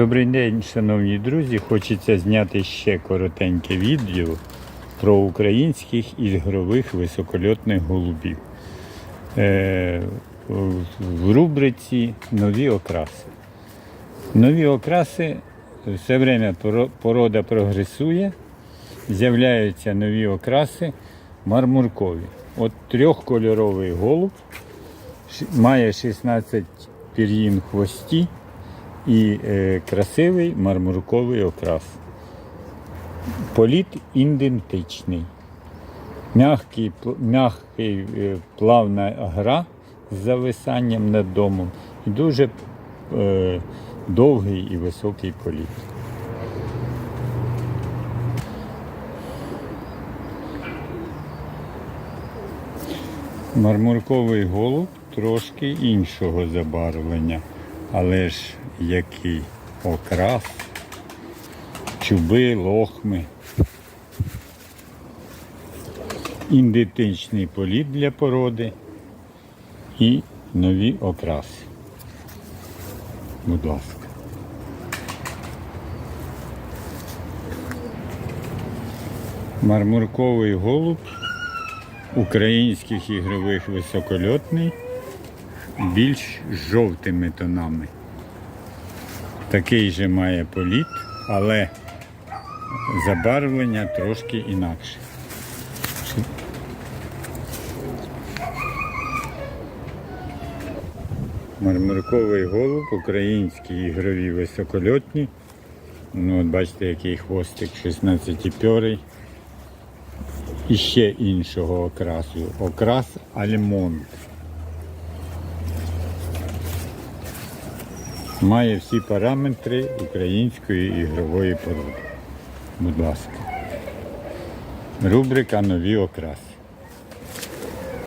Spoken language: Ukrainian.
Добрий день, шановні друзі. Хочеться зняти ще коротеньке відео про українських ігрових високольотних голубів. Е, в- рубриці Нові окраси. Нові окраси все время порода прогресує, з'являються нові окраси мармуркові. От трьохкольоровий голуб має 16 пір'їн хвості і е, красивий мармурковий окрас. Політ ідентичний. Мягкий, мягкий е, плавна гра з зависанням над домом і дуже е, довгий і високий політ. Мармурковий голуб трошки іншого забарвлення, але ж який окрас, чуби, лохми. Ідентичний політ для породи і нові окраси. Будь ласка. Мармурковий голуб українських ігрових високольотний більш жовтими тонами. Такий же має політ, але забарвлення трошки інакше. Мармурковий голуб, українські ігрові високольотні. Ну, от бачите, який хвостик 16-пьорий. І ще іншого окрасу. Окрас альмонд. Має всі параметри української ігрової породи. Будь ласка. Рубрика Нові окраси.